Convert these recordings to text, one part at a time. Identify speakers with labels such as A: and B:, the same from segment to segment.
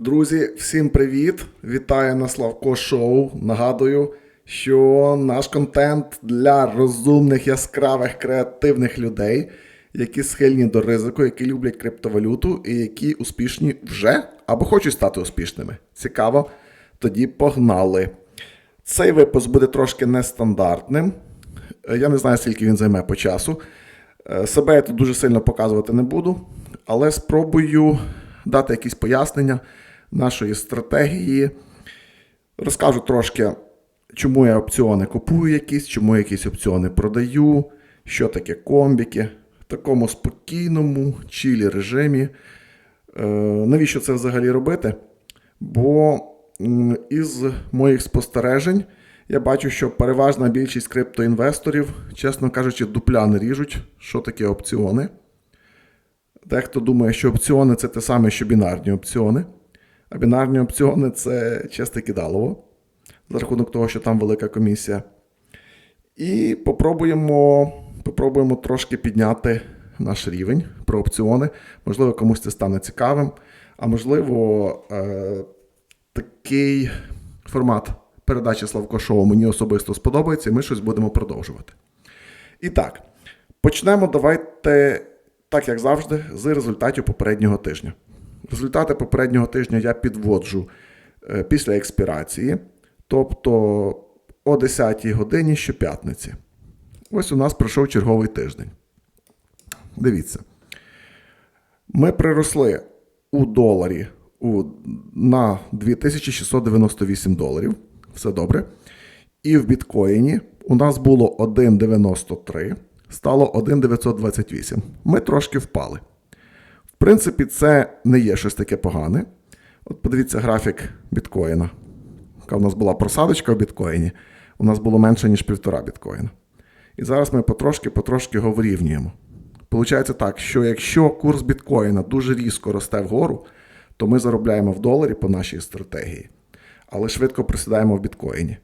A: Друзі, всім привіт! Вітаю на Славко Шоу. Нагадую, що наш контент для розумних, яскравих, креативних людей, які схильні до ризику, які люблять криптовалюту і які успішні вже або хочуть стати успішними. Цікаво? Тоді погнали. Цей випуск буде трошки нестандартним. Я не знаю, скільки він займе по часу. Е, Себе я тут дуже сильно показувати не буду, але спробую дати якісь пояснення нашої стратегії. Розкажу трошки, чому я опціони купую якісь, чому я якісь опціони продаю, що таке комбіки в такому спокійному чілі режимі. Е, навіщо це взагалі робити? Бо із моїх спостережень я бачу, що переважна більшість криптоінвесторів, чесно кажучи, дупля не ріжуть, що таке опціони. Дехто думає, що опціони це те саме, що бінарні опціони. А бінарні опціони це чисте кидалово, за рахунок того, що там велика комісія. І попробуємо, попробуємо трошки підняти наш рівень про опціони. Можливо, комусь це стане цікавим, а можливо, е, такий формат передачі Славко Шоу мені особисто сподобається, і ми щось будемо продовжувати. І так, почнемо давайте, так як завжди, з результатів попереднього тижня. Результати попереднього тижня я підводжу е, після експірації, тобто о 10 годині щоп'ятниці. Ось у нас пройшов черговий тиждень. Дивіться. Ми приросли у доларі на 2698 доларів. Все добре. І в біткоїні у нас було 1,93, стало 1,928. Ми трошки впали. В принципі, це не є щось таке погане. От подивіться графік біткоїна. Яка у нас була просадочка в біткоїні, у нас було менше, ніж півтора біткоїна. І зараз ми потрошки-потрошки його вирівнюємо. Получається так, що якщо курс біткоїна дуже різко росте вгору, то ми заробляємо в доларі по нашій стратегії, але швидко присідаємо в біткоїні.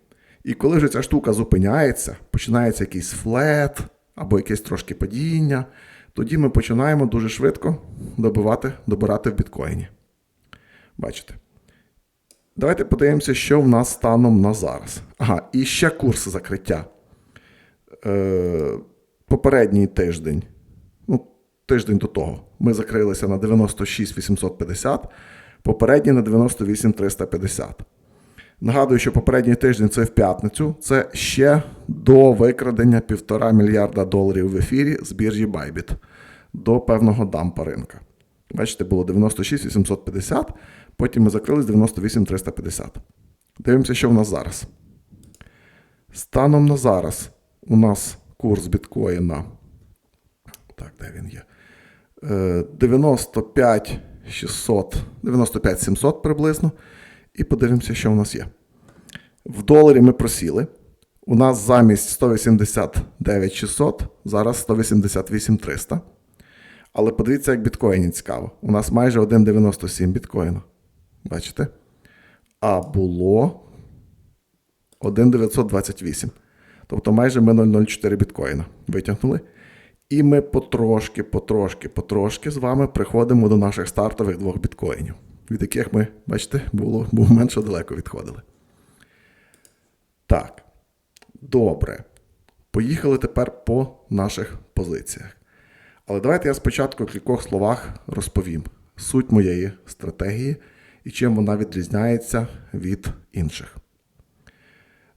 A: І коли вже ця штука зупиняється, починається якийсь флет або якесь трошки падіння, тоді ми починаємо дуже швидко добивати, добирати в біткоїні. Бачите? Давайте подивимося, що в нас станом на зараз. Ага, і ще курс закриття. Е, попередній тиждень, ну, тиждень до того, ми закрилися на 96 850, попередній на 98 350. Нагадую, що попередній тиждень це в п'ятницю, це ще до викрадення півтора мільярда доларів в ефірі з біржі Bybit до певного дампа ринка. Бачите, було 96 850, потім ми закрились 98 350. Дивимося, що в нас зараз. Станом на зараз у нас курс біткоїна. Так, де він є? Е, 95 600, 95 700 приблизно. І подивимося, що в нас є. В доларі ми просіли. У нас замість 189 600, зараз 188 300. Але подивіться, як біткоїні цікаво. У нас майже 1,97 біткоїна. Бачите? А було 1,928. Тобто майже ми 0,04 біткоїна витягнули. І ми потрошки, потрошки, потрошки з вами приходимо до наших стартових двох біткоїнів, від яких ми, бачите, було, було менше далеко відходили. Так. Добре. Поїхали тепер по наших позиціях. Але давайте я спочатку в кількох словах розповім суть моєї стратегії і чим вона відрізняється від інших.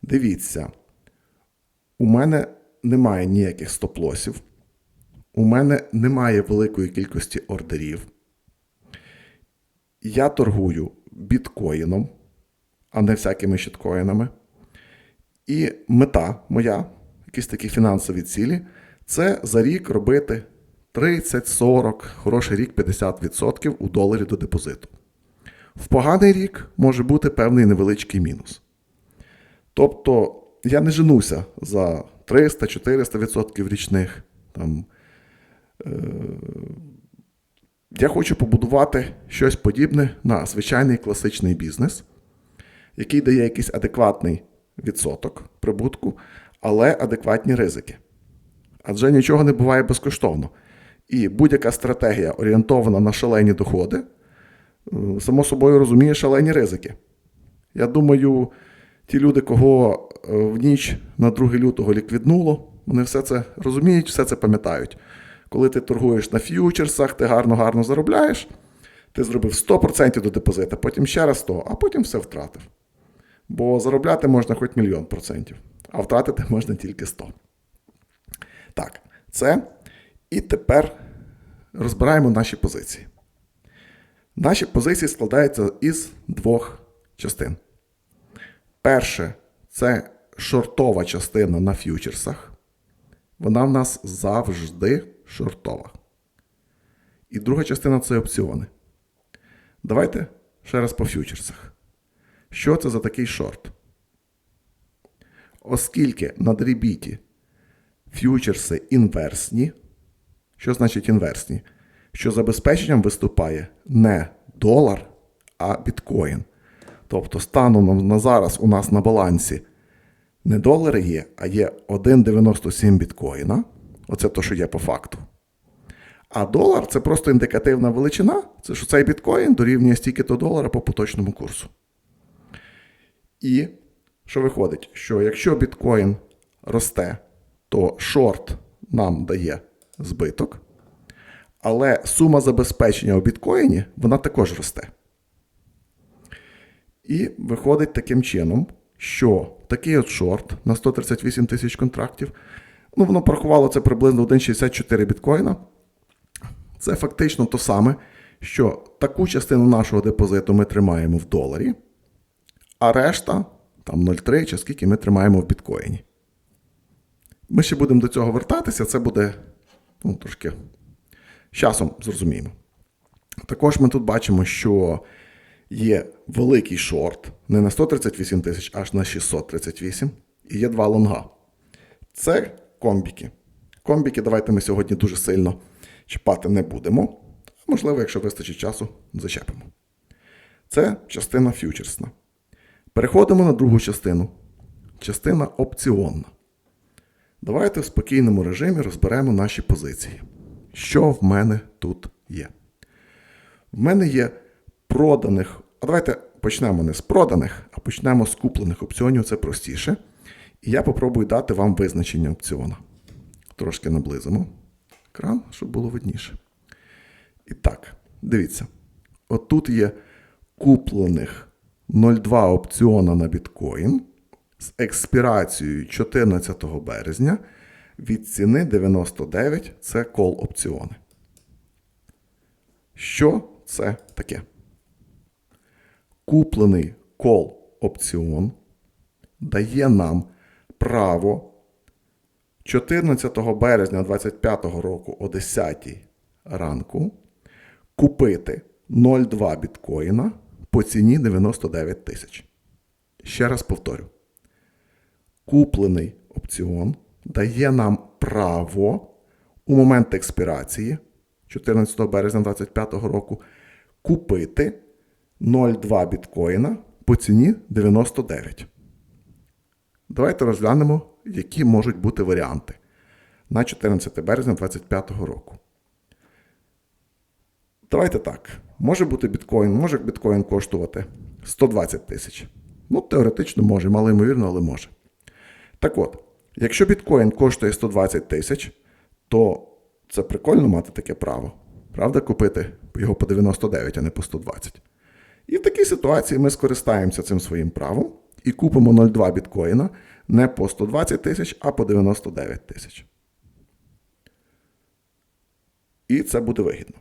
A: Дивіться, у мене немає ніяких стоп-лосів. У мене немає великої кількості ордерів. Я торгую біткоїном, а не всякими щиткоїнами. І мета моя, якісь такі фінансові цілі, це за рік робити 30-40, хороший рік 50% у доларі до депозиту. В поганий рік може бути певний невеличкий мінус. Тобто я не женуся за 300-400% річних. Там, е- я хочу побудувати щось подібне на звичайний класичний бізнес, який дає якийсь адекватний відсоток прибутку, але адекватні ризики. Адже нічого не буває безкоштовно. І будь-яка стратегія орієнтована на шалені доходи, е, само собою розуміє шалені ризики. Я думаю, ті люди, кого е, в ніч на 2 лютого ліквіднуло, вони все це розуміють, все це пам'ятають. Коли ти торгуєш на ф'ючерсах, ти гарно-гарно заробляєш, ти зробив 100% до депозита, потім ще раз 100%, а потім все втратив. Бо заробляти можна хоч мільйон процентів, а втратити можна тільки 100. Так, це. І тепер розбираємо наші позиції. Наші позиції складаються із двох частин. Перше це шортова частина на ф'ючерсах. Вона в нас завжди шортова. І друга частина це опціони. Давайте ще раз по ф'ючерсах. Що це за такий шорт? Оскільки на дрібіті ф'ючерси інверсні, що значить інверсні? Що забезпеченням виступає не долар, а біткоін. Тобто, станом на зараз у нас на балансі не долари є, а є 1,97 біткоїна. Оце то, що є по факту. А долар це просто індикативна величина. Це що цей біткоін дорівнює стільки-то долара по поточному курсу. І що виходить? Що якщо біткоін росте, то шорт нам дає збиток, але сума забезпечення у біткоїні вона також росте. І виходить таким чином, що такий от шорт на 138 тисяч контрактів, ну воно порахувало це приблизно 1,64 біткоїна. Це фактично то саме, що таку частину нашого депозиту ми тримаємо в доларі, а решта, там 0,3 чи скільки ми тримаємо в біткоїні. Ми ще будемо до цього вертатися, це буде ну, трошки часом зрозуміємо. Також ми тут бачимо, що є великий шорт не на 138 тисяч, аж на 638, і є два лонга. Це комбіки. Комбіки давайте ми сьогодні дуже сильно чіпати не будемо. Можливо, якщо вистачить часу, зачепимо. Це частина ф'ючерсна. Переходимо на другу частину. Частина опціонна. Давайте в спокійному режимі розберемо наші позиції. Що в мене тут є? В мене є проданих. А давайте почнемо не з проданих, а почнемо з куплених опціонів. Це простіше. І я попробую дати вам визначення опціона. Трошки наблизимо екран, щоб було видніше. І так, дивіться. Отут є куплених 0,2 опціона на біткоін з експірацією 14 березня від ціни 99 це кол опціони. Що це таке? Куплений кол опціон дає нам право 14 березня 2025 року о 10 ранку купити 0,2 біткоїна по ціні 99 тисяч. Ще раз повторю. Куплений опціон дає нам право у момент експірації 14 березня 2025 року купити 0,2 біткоїна по ціні 99. Давайте розглянемо, які можуть бути варіанти на 14 березня 2025 року. Давайте так. Може бути біткоін, може біткоін коштувати 120 тисяч. Ну, теоретично може, мало ймовірно, але може. Так от, якщо біткоін коштує 120 тисяч, то це прикольно мати таке право. Правда, купити його по 99, а не по 120. І в такій ситуації ми скористаємося цим своїм правом і купимо 0,2 біткоїна не по 120 тисяч, а по 99 тисяч. І це буде вигідно.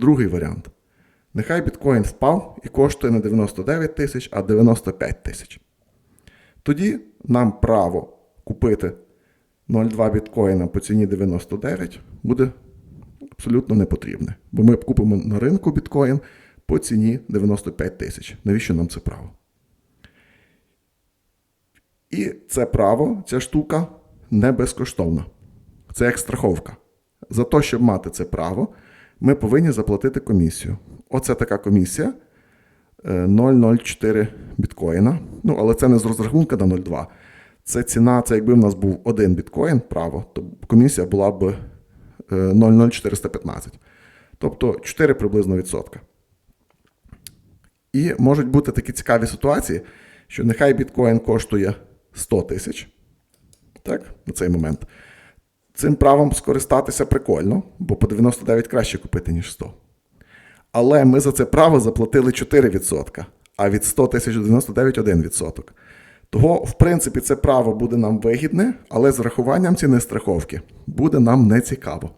A: Другий варіант. Нехай біткоін впав і коштує не 99 тисяч, а 95 тисяч. Тоді нам право купити 0,2 біткоїна по ціні 99 буде абсолютно не потрібне. Бо ми купимо на ринку біткоін по ціні 95 тисяч. Навіщо нам це право? І це право, ця штука не безкоштовна. Це як страховка. За те, щоб мати це право, ми повинні заплатити комісію. Оце така комісія е, 0,04 біткоїна. Ну, але це не з розрахунка на 0,2. Це ціна, це якби в нас був один біткоін право, то комісія була б е, 0,0415. Тобто 4 приблизно відсотка. І можуть бути такі цікаві ситуації, що нехай біткоін коштує 100 тисяч. Так, на цей момент. Цим правом скористатися прикольно, бо по 99 краще купити, ніж 100. Але ми за це право заплатили 4%, а від 100 тисяч до 99 1%. Того, в принципі, це право буде нам вигідне, але з врахуванням ціни страховки буде нам не цікаво.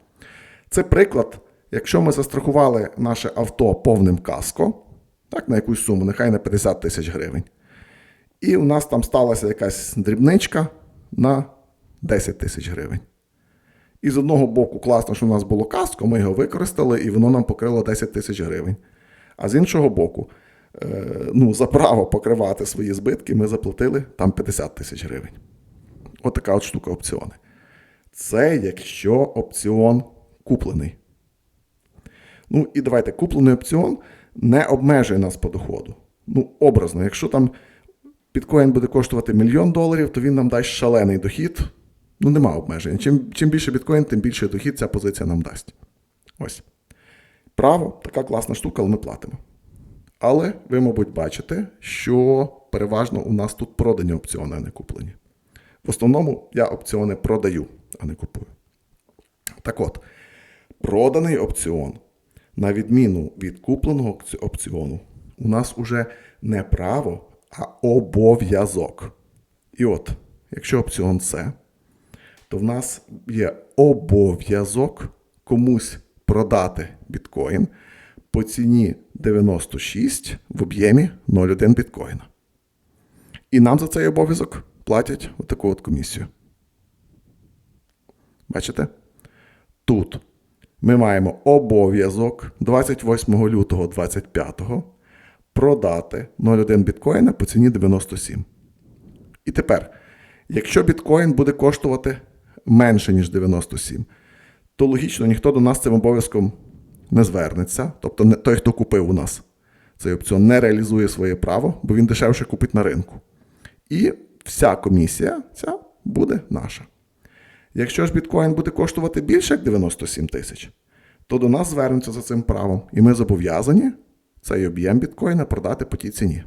A: Це приклад, якщо ми застрахували наше авто повним каско, так, на якусь суму, нехай на 50 тисяч гривень. І у нас там сталася якась дрібничка на 10 тисяч гривень. І з одного боку, класно, що у нас було каско, ми його використали, і воно нам покрило 10 тисяч гривень. А з іншого боку, е, ну, за право покривати свої збитки ми заплатили там 50 тисяч гривень. Отака от штука опціони. Це якщо опціон куплений. Ну і давайте, куплений опціон не обмежує нас по доходу. Ну, образно, якщо там біткоін буде коштувати мільйон доларів, то він нам дасть шалений дохід. Ну, нема обмежень. Чим, чим більше біткоін, тим більше дохід ця позиція нам дасть. Ось. Право, така класна штука, але ми платимо. Але ви, мабуть, бачите, що переважно у нас тут продані опціони, а не куплені. В основному я опціони продаю, а не купую. Так от, проданий опціон, на відміну від купленого опціону, у нас уже не право, а обов'язок. І от, якщо опціон це, то в нас є обов'язок комусь продати біткоін по ціні 96 в об'ємі 0,1 біткоїна. І нам за цей обов'язок платять отаку от комісію. Бачите? Тут ми маємо обов'язок 28 лютого 25 продати 0,1 біткоїна по ціні 97. І тепер, якщо біткоін буде коштувати менше, ніж 97, то логічно ніхто до нас цим обов'язком не звернеться. Тобто той, хто купив у нас цей опціон, не реалізує своє право, бо він дешевше купить на ринку. І вся комісія ця буде наша. Якщо ж біткоін буде коштувати більше як 97 тисяч, то до нас звернуться за цим правом, і ми зобов'язані цей об'єм біткоїна продати по тій ціні.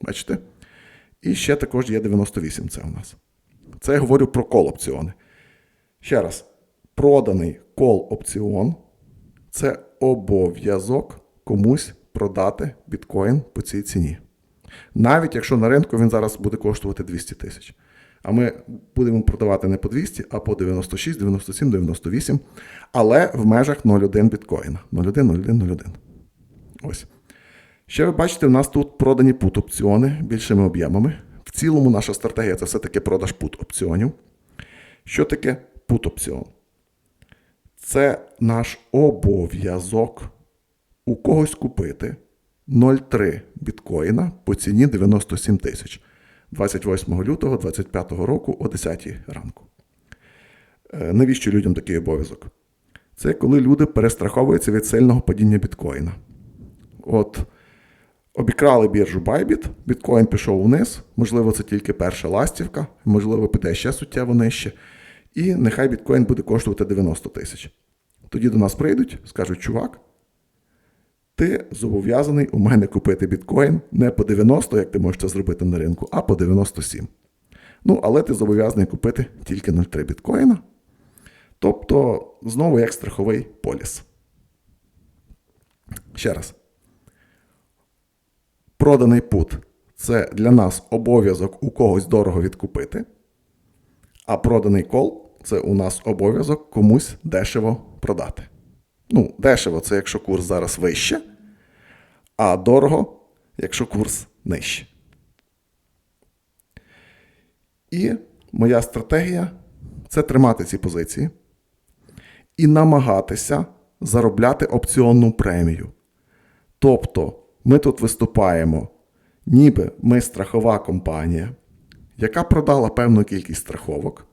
A: Бачите? І ще також є 98 це у нас. Це я говорю про кол опціони. Ще раз, проданий кол опціон це обов'язок комусь продати біткоін по цій ціні. Навіть якщо на ринку він зараз буде коштувати 200 тисяч. А ми будемо продавати не по 200, а по 96, 97, 98, але в межах 0,1 біткоїна. 0,1, 0,1, 0,1. Ось. Ще ви бачите, у нас тут продані пут опціони більшими об'ємами. В цілому наша стратегія це все-таки продаж пут опціонів. Що таке пут? Це наш обов'язок у когось купити 0,3 біткоїна по ціні 97 тисяч 28 лютого 2025 року о 10 ранку. Е, Навіщо людям такий обов'язок? Це коли люди перестраховуються від сильного падіння біткоїна. От обікрали біржу Bybit, біткоін пішов вниз, можливо, це тільки перша ластівка, можливо, піде ще суттєво нижче. І нехай біткоін буде коштувати 90 тисяч. Тоді до нас прийдуть, скажуть, чувак, ти зобов'язаний у мене купити біткоін не по 90, як ти можеш це зробити на ринку, а по 97. Ну, але ти зобов'язаний купити тільки 0,3 біткоїна. Тобто, знову як страховий поліс. Ще раз. Проданий пут це для нас обов'язок у когось дорого відкупити. А проданий кол це у нас обов'язок комусь дешево продати. Ну, дешево це якщо курс зараз вище, а дорого, якщо курс нижче. І моя стратегія це тримати ці позиції і намагатися заробляти опціонну премію. Тобто, ми тут виступаємо, ніби ми страхова компанія, яка продала певну кількість страховок,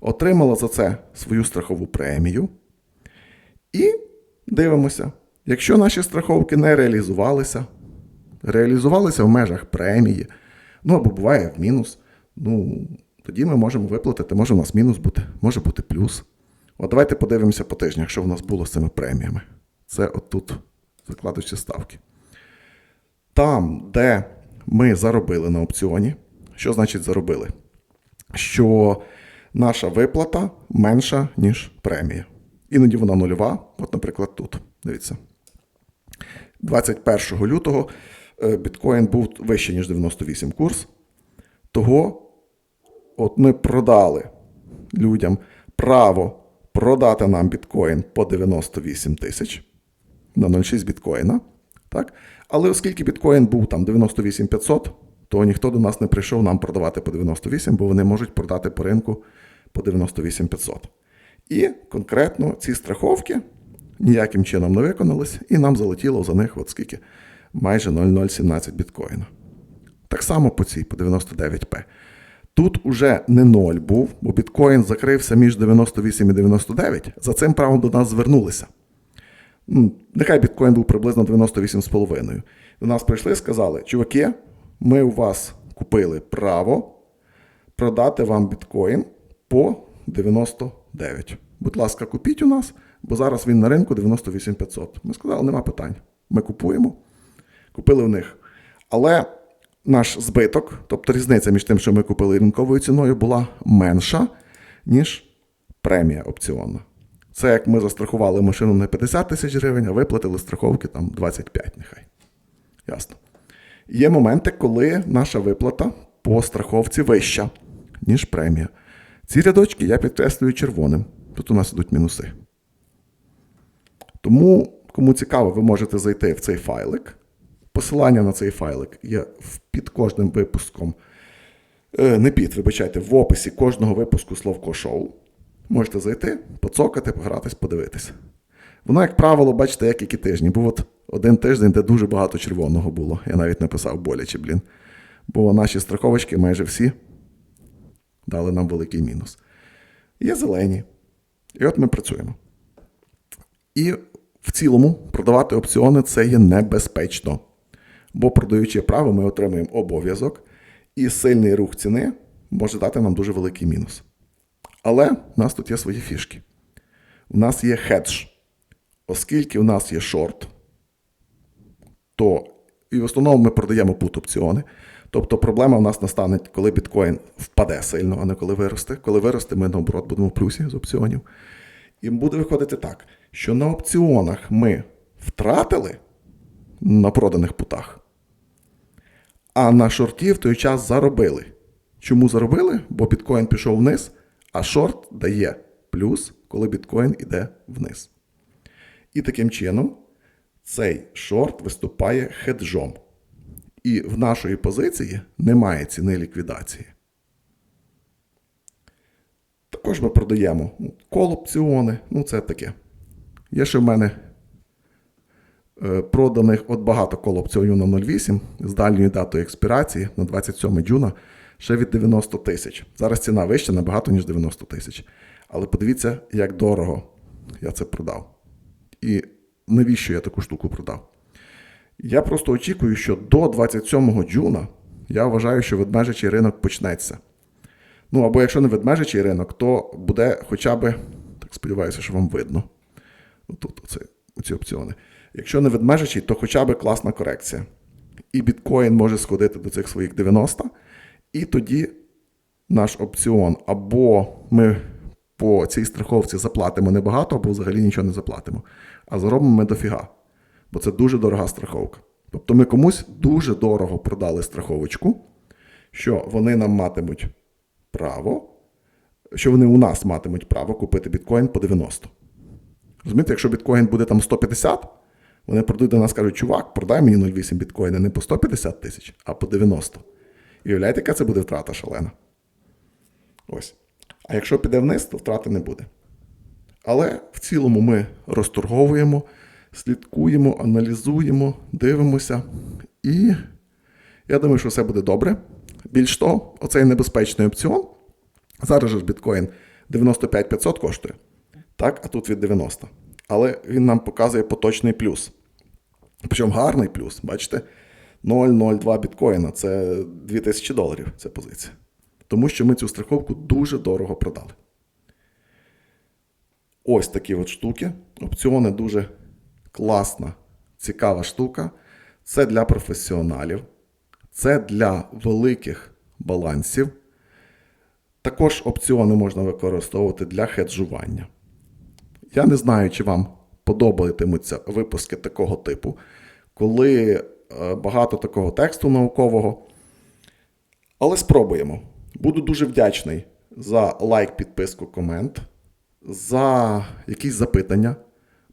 A: отримала за це свою страхову премію. І дивимося, якщо наші страховки не реалізувалися, реалізувалися в межах премії, ну або буває в мінус, ну тоді ми можемо виплатити, може у нас мінус бути, може бути плюс. От давайте подивимося по тижнях, що в нас було з цими преміями. Це отут закладучі ставки. Там, де ми заробили на опціоні, що значить заробили? Що наша виплата менша, ніж премія. Іноді вона нульова. От, наприклад, тут. Дивіться. 21 лютого е, біткоін був вище, ніж 98 курс. Того от ми продали людям право продати нам біткоін по 98 тисяч на 0,6 біткоїна. Так? Але оскільки біткоін був там 98 500, то ніхто до нас не прийшов нам продавати по 98, бо вони можуть продати по ринку по 98 500. І конкретно ці страховки ніяким чином не виконались, і нам залетіло за них от скільки майже 0,017 біткоїна. Так само по цій, по 99П. Тут уже не 0 був, бо біткоін закрився між 98 і 99. За цим правом до нас звернулися. Нехай біткоін був приблизно 98,5. До нас прийшли і сказали: чуваки, ми у вас купили право продати вам біткоін по 99. Будь ласка, купіть у нас, бо зараз він на ринку 98 500. Ми сказали, нема питань. Ми купуємо. Купили у них. Але наш збиток, тобто різниця між тим, що ми купили ринковою ціною, була менша, ніж премія опціонна. Це як ми застрахували машину на 50 тисяч гривень, а виплатили страховки там 25 нехай. Ясно. Є моменти, коли наша виплата по страховці вища, ніж премія. Ці рядочки я підкреслюю червоним. Тут у нас ідуть мінуси. Тому, кому цікаво, ви можете зайти в цей файлик. Посилання на цей файлик є під кожним випуском. Е, Не під, вибачайте, в описі кожного випуску Словко Шоу. Можете зайти, поцокати, погратись, подивитися. Воно, як правило, бачите, як які тижні. Був от один тиждень, де дуже багато червоного було. Я навіть написав боляче, блін. Бо наші страховочки майже всі дали нам великий мінус. Є зелені. І от ми працюємо. І в цілому продавати опціони це є небезпечно. Бо продаючи право, ми отримуємо обов'язок, і сильний рух ціни може дати нам дуже великий мінус. Але у нас тут є свої фішки. У нас є хедж. Оскільки у нас є шорт, то і в основному ми продаємо пут опціони. Тобто проблема в нас настане, коли біткоін впаде сильно, а не коли виросте. Коли виросте, ми наоборот будемо в плюсі з опціонів. І буде виходити так, що на опціонах ми втратили на проданих путах, а на шорті в той час заробили. Чому заробили? Бо біткоін пішов вниз, а шорт дає плюс, коли біткоін іде вниз. І таким чином цей шорт виступає хеджом. І в нашої позиції немає ціни ліквідації. Також ми продаємо ну, кол-опціони, ну це таке. Є ще в мене е, проданих от багато кол-опціонів на 0,8 з дальньою датою експірації на 27 джуна ще від 90 тисяч. Зараз ціна вища набагато, ніж 90 тисяч. Але подивіться, як дорого я це продав. І навіщо я таку штуку продав? Я просто очікую, що до 27 джуна я вважаю, що ведмежачий ринок почнеться. Ну, або якщо не ведмежачий ринок, то буде хоча б, так сподіваюся, що вам видно. Тут оце, опціони. Якщо не ведмежачий, то хоча б класна корекція. І біткоін може сходити до цих своїх 90, і тоді наш опціон або ми по цій страховці заплатимо небагато, або взагалі нічого не заплатимо. А заробимо ми дофіга. Бо це дуже дорога страховка. Тобто ми комусь дуже дорого продали страховочку, що вони нам матимуть право, що вони у нас матимуть право купити біткоін по 90. Розумієте, якщо біткоін буде там 150, вони прийдуть до нас кажуть, чувак, продай мені 0,8 біткоїна не по 150 тисяч, а по 90. І уявляєте, яка це буде втрата шалена? Ось. А якщо піде вниз, то втрати не буде. Але в цілому ми розторговуємо, слідкуємо, аналізуємо, дивимося. І я думаю, що все буде добре. Більш того, оцей небезпечний опціон. Зараз же ж біткоін 95 500 коштує. Так, а тут від 90. Але він нам показує поточний плюс. Причому гарний плюс, бачите? 0,02 біткоїна це 2000 доларів. Це позиція. Тому що ми цю страховку дуже дорого продали. Ось такі от штуки. Опціони дуже класна, цікава штука. це для професіоналів, це для великих балансів. Також опціони можна використовувати для хеджування. Я не знаю, чи вам подобатимуться випуски такого типу, коли е, багато такого тексту наукового. Але спробуємо. Буду дуже вдячний за лайк, підписку, комент, за якісь запитання,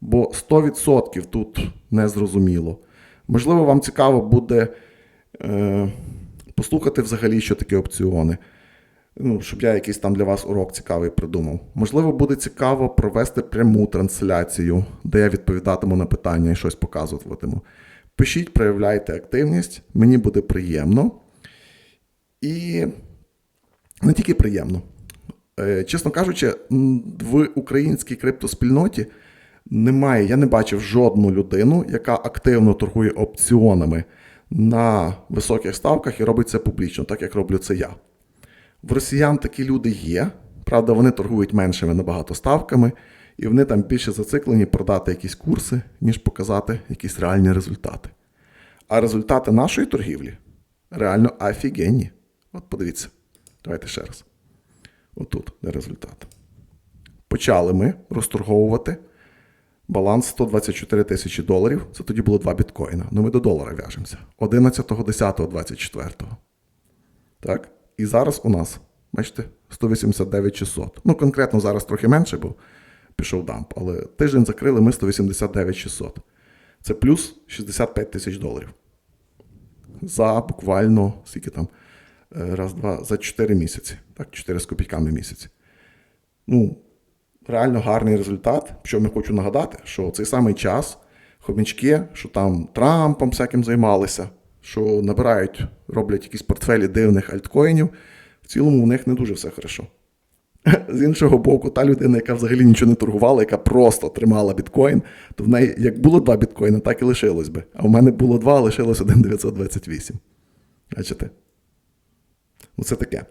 A: бо 100% тут не зрозуміло. Можливо, вам цікаво буде е, послухати взагалі, що таке опціони. Ну, щоб я якийсь там для вас урок цікавий придумав. Можливо, буде цікаво провести пряму трансляцію, де я відповідатиму на питання і щось показуватиму. Пишіть, проявляйте активність, мені буде приємно. І не тільки приємно. Е, Чесно кажучи, в українській криптоспільноті немає, я не бачив жодну людину, яка активно торгує опціонами на високих ставках і робить це публічно, так як роблю це я. В росіян такі люди є. Правда, вони торгують меншими набагато ставками, і вони там більше зациклені продати якісь курси, ніж показати якісь реальні результати. А результати нашої торгівлі реально офігенні. От подивіться. Давайте ще раз. Отут, де результат. Почали ми розторговувати баланс 124 тисячі доларів. Це тоді було 2 біткоїна. Ну ми до долара в'яжемося. 11.10.24. Так? І зараз у нас, бачите, 189 600. Ну, конкретно зараз трохи менше, бо пішов дамп, але тиждень закрили ми 189 600. Це плюс 65 тисяч доларів. За буквально, скільки там, Е, раз, два, за 4 місяці. Так, 4 з копійками місяць. Ну, реально гарний результат. Що я хочу нагадати, що цей самий час хомячки, що там Трампом всяким займалися, що набирають, роблять якісь портфелі дивних альткоїнів, в цілому у них не дуже все хорошо. З іншого боку, та людина, яка взагалі нічого не торгувала, яка просто тримала біткоін, то в неї як було два біткоїни, так і лишилось би. А в мене було два, а лишилось 1,928. Бачите? Оце таке.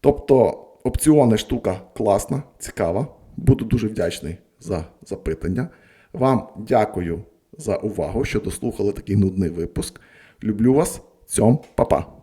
A: Тобто, опціони штука класна, цікава. Буду дуже вдячний за запитання. Вам дякую за увагу, що дослухали такий нудний випуск. Люблю вас. Цьом, па-па.